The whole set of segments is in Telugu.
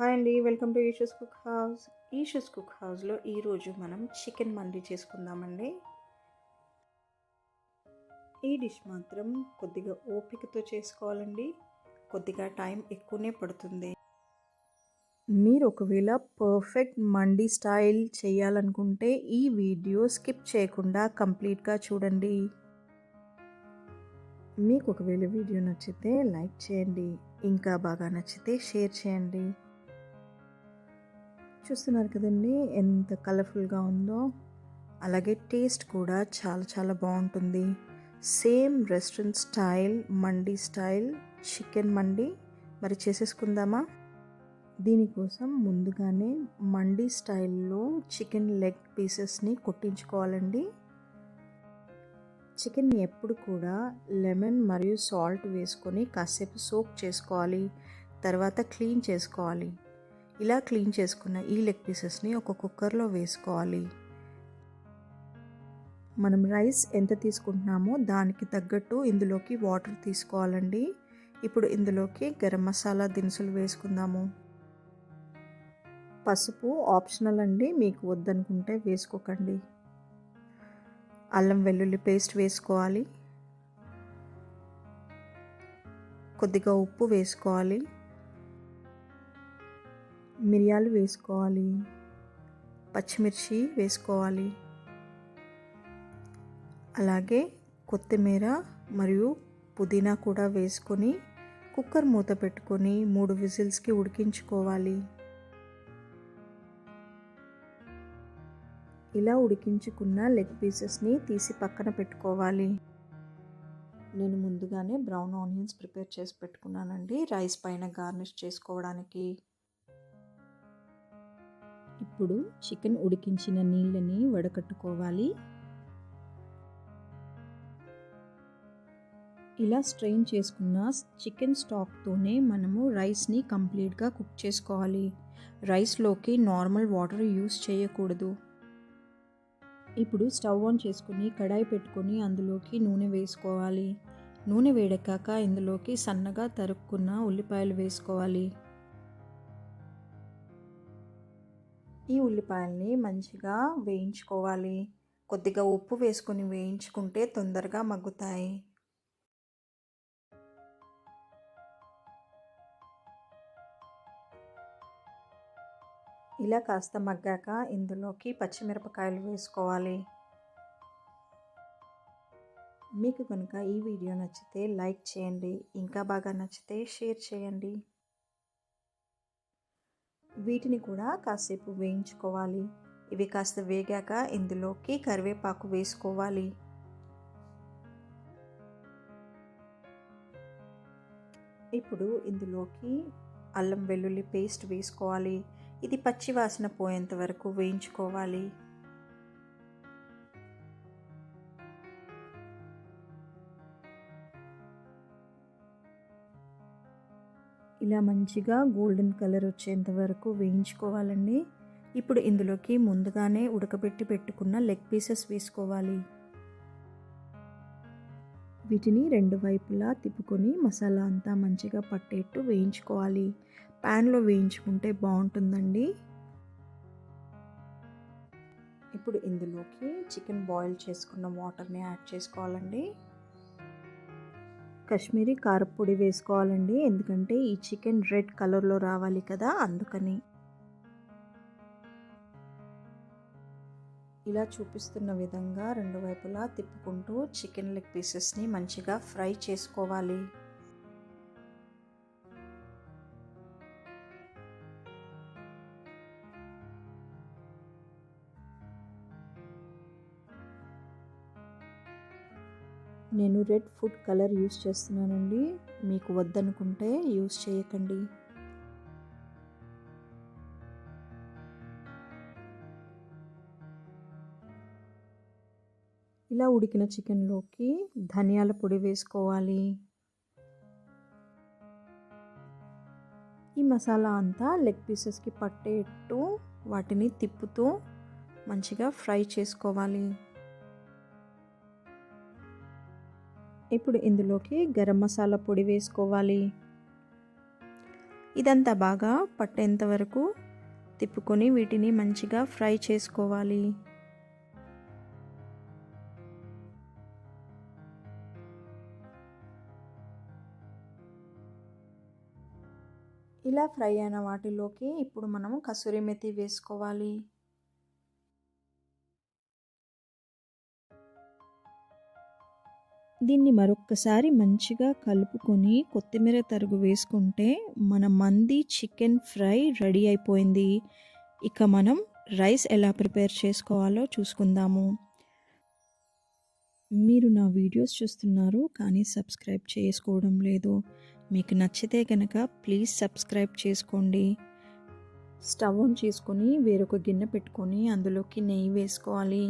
హాయ్ అండి welcome to Eesha's cook house. Eesha's cook హౌస్లో ఈరోజు మనం చికెన్ మండీ చేసుకుందామండి. ఈ డిష్ మాత్రం కొద్దిగా ఓపికతో చేసుకోవాలండి. కొద్దిగా టైం ఎక్కువనే పడుతుంది. మీరు ఒకవేళ పర్ఫెక్ట్ మండీ స్టైల్ చేయాలనుకుంటే ఈ వీడియో స్కిప్ చేయకుండా కంప్లీట్గా చూడండి. మీకు ఒకవేళ వీడియో నచ్చితే లైక్ చేయండి. ఇంకా బాగా నచ్చితే షేర్ చేయండి. చూస్తున్నారు కదండి ఎంత కలర్ఫుల్గా ఉందో. అలాగే టేస్ట్ కూడా చాలా చాలా బాగుంటుంది. Same restaurant style mandi style chicken mandi. మరి చేసేసుకుందామా? దీనికోసం ముందుగానే మండీ స్టైల్లో చికెన్ లెగ్ పీసెస్ని కొట్టించుకోవాలండి. చికెన్ని ఎప్పుడు కూడా లెమన్ మరియు సాల్ట్ వేసుకొని కాసేపు సోక్ చేసుకోవాలి. తర్వాత క్లీన్ చేసుకోవాలి. ఇలా క్లీన్ చేసుకున్న ఈ లెగ్ పీసెస్ని ఒక కుక్కర్లో వేసుకోవాలి. మనం రైస్ ఎంత తీసుకుంటున్నామో దానికి తగ్గట్టు ఇందులోకి వాటర్ తీసుకోవాలండి. ఇప్పుడు ఇందులోకి గరం మసాలా దినుసులు వేసుకుందాము. పసుపు ఆప్షనల్ అండి మీకు వద్దనుకుంటే వేసుకోకండి. అల్లం వెల్లుల్లి పేస్ట్ వేసుకోవాలి. కొద్దిగా ఉప్పు వేసుకోవాలి. మిరియాలు వేసుకోవాలి. పచ్చిమిర్చి వేసుకోవాలి. అలాగే కొత్తిమీర మరియు పుదీనా కూడా వేసుకొని కుక్కర్ మూత పెట్టుకొని మూడు విజిల్స్కి ఉడికించుకోవాలి. ఇలా ఉడికించుకున్న లెగ్ పీసెస్ని తీసి పక్కన పెట్టుకోవాలి. నేను ముందుగానే బ్రౌన్ ఆనియన్స్ ప్రిపేర్ చేసి పెట్టుకున్నానండి. రైస్ పైన గార్నిష్ చేసుకోవడానికి. ఇప్పుడు చికెన్ ఉడికించిన నీళ్ళని వడకట్టుకోవాలి. ఇలా స్ట్రెయిన్ చేసుకున్న చికెన్ స్టాక్తోనే మనము రైస్ని కంప్లీట్గా కుక్ చేసుకోవాలి. రైస్లోకి నార్మల్ వాటర్ యూస్ చేయకూడదు. ఇప్పుడు స్టవ్ ఆన్ చేసుకుని కడాయి పెట్టుకొని అందులోకి నూనె వేసుకోవాలి. నూనె వేడెక్కాక ఇందులోకి సన్నగా తరుక్కున్న ఉల్లిపాయలు వేసుకోవాలి. ఈ ఉల్లిపాయల్ని మంచిగా వేయించుకోవాలి. కొద్దిగా ఉప్పు వేసుకొని వేయించుకుంటే తొందరగా మగ్గుతాయి. ఇలా కాస్త మగ్గాక ఇందులోకి పచ్చిమిరపకాయలు వేసుకోవాలి. మీకు కనుక ఈ వీడియో నచ్చితే లైక్ చేయండి. ఇంకా బాగా నచ్చితే షేర్ చేయండి. వీటిని కూడా కాసేపు వేయించుకోవాలి. ఇవి కాస్త వేగాక ఇందులోకి కరివేపాకు వేసుకోవాలి. ఇప్పుడు ఇందులోకి అల్లం వెల్లుల్లి పేస్ట్ వేసుకోవాలి. ఇది పచ్చి వాసన పోయేంత వరకు వేయించుకోవాలి. ఇలా మంచిగా గోల్డెన్ కలర్ వచ్చేంత వరకు వేయించుకోవాలండి. ఇప్పుడు ఇందులోకి ముందుగానే ఉడకబెట్టి పెట్టుకున్న లెగ్ పీసెస్ వేసుకోవాలి. వీటిని రెండు వైపులా తిప్పుకొని మసాలా అంతా మంచిగా పట్టేట్టు వేయించుకోవాలి. ప్యాన్లో వేయించుకుంటే బాగుంటుందండి. ఇప్పుడు ఇందులోకి చికెన్ బాయిల్ చేసుకున్న వాటర్ని యాడ్ చేసుకోవాలండి. కాశ్మీరీ కారపొడి వేసుకోవాలండి. ఎందుకంటే ఈ చికెన్ రెడ్ కలర్లో రావాలి కదా అందుకని. ఇలా చూపిస్తున్న విధంగా రెండు వైపులా తిప్పుకుంటూ చికెన్ లెగ్ పీసెస్ని మంచిగా ఫ్రై చేసుకోవాలి. నేను రెడ్ ఫుడ్ కలర్ యూస్ చేస్తున్నానండి. మీకు వద్దనుకుంటే యూస్ చేయకండి. ఇలా ఉడికిన చికెన్లోకి ధనియాల పొడి వేసుకోవాలి. ఈ మసాలా అంతా లెగ్ పీసెస్కి పట్టేట్టు వాటిని తిప్పుతూ మంచిగా ఫ్రై చేసుకోవాలి. ఇప్పుడు ఇందులోకి గరం మసాలా పొడి వేసుకోవాలి. ఇదంతా బాగా పట్టేంత వరకు తిప్పుకొని వీటిని మంచిగా ఫ్రై చేసుకోవాలి. ఇలా ఫ్రై అయిన వాటిలోకి ఇప్పుడు మనము కసూరి మెతి వేసుకోవాలి. దీన్ని మరొక్కసారి మంచిగా కలుపుకొని కొత్తిమీర తరుగు వేసుకుంటే మన మంది చికెన్ ఫ్రై రెడీ అయిపోయింది. ఇక మనం రైస్ ఎలా ప్రిపేర్ చేసుకోవాలో చూసుకుందాము. మీరు నా వీడియోస్ చూస్తున్నారు కానీ సబ్స్క్రైబ్ చేసుకోవడం లేదు. మీకు నచ్చితే కనుక ప్లీజ్ సబ్స్క్రైబ్ చేసుకోండి. స్టవ్ ఆన్ చేసుకొని వేరొక గిన్నె పెట్టుకొని అందులోకి నెయ్యి వేసుకోవాలి.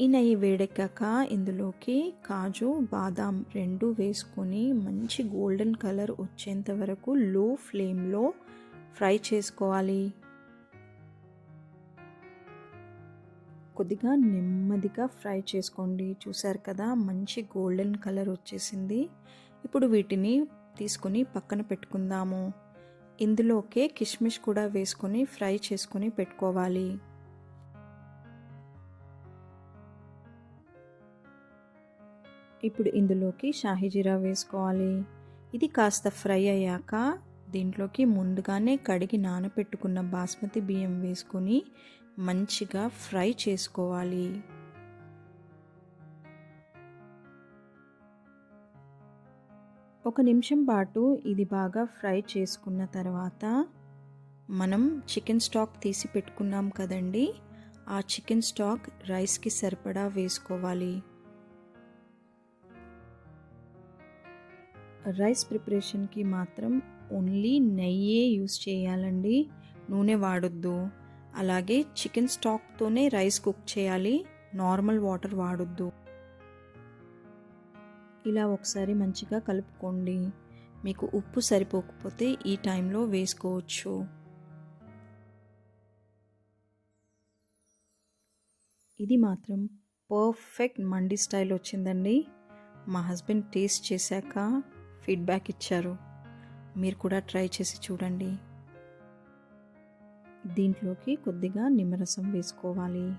ఈ నెయ్యి వేడెక్కాక ఇందులోకి కాజు బాదాం రెండు వేసుకొని మంచి గోల్డెన్ కలర్ వచ్చేంత వరకు లో ఫ్లేమ్లో ఫ్రై చేసుకోవాలి. కొద్దిగా నెమ్మదిగా ఫ్రై చేసుకోండి. చూసారు కదా మంచి గోల్డెన్ కలర్ వచ్చేసింది. ఇప్పుడు వీటిని తీసుకొని పక్కన పెట్టుకుందాము. ఇందులోకే కిష్మిష్ కూడా వేసుకొని ఫ్రై చేసుకొని పెట్టుకోవాలి. ఇప్పుడు ఇందులోకి షాహీజీరా వేసుకోవాలి. ఇది కాస్త ఫ్రై అయ్యాక దీంట్లోకి ముందుగానే కడిగి నానబెట్టుకున్న బాస్మతి బియ్యం వేసుకొని మంచిగా ఫ్రై చేసుకోవాలి. ఒక నిమిషం పాటు ఇది బాగా ఫ్రై చేసుకున్న తర్వాత మనం చికెన్ స్టాక్ తీసి పెట్టుకున్నాం కదండి. ఆ చికెన్ స్టాక్ రైస్కి సరిపడా వేసుకోవాలి. రైస్ ప్రిపరేషన్కి మాత్రం ఓన్లీ నెయ్యే యూస్ చేయాలండి. నూనె వాడొద్దు. అలాగే చికెన్ స్టాక్తోనే రైస్ కుక్ చేయాలి. నార్మల్ వాటర్ వాడొద్దు. ఇలా ఒకసారి మంచిగా కలుపుకోండి. మీకు ఉప్పు సరిపోకపోతే ఈ టైంలో వేసుకోవచ్చు. ఇది మాత్రం పర్ఫెక్ట్ మండి స్టైల్ వచ్చిందండి. మా హస్బెండ్ టేస్ట్ చేశాక ఫీడ్బ్యాక్ ఇచ్చారు. మీరు కూడా ట్రై చేసి చూడండి. దీంట్లోకి కొద్దిగా నిమ్మరసం వేసుకోవాలి.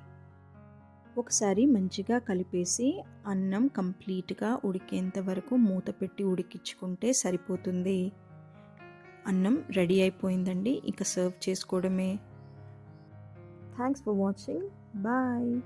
ఒకసారి మంచిగా కలిపేసి అన్నం కంప్లీట్గా ఉడికేంత వరకు మూత పెట్టి ఉడికించుకుంటే సరిపోతుంది. అన్నం రెడీ అయిపోయిందండి. ఇక సర్వ్ చేసుకోవడమే. Thanks for watching. బాయ్.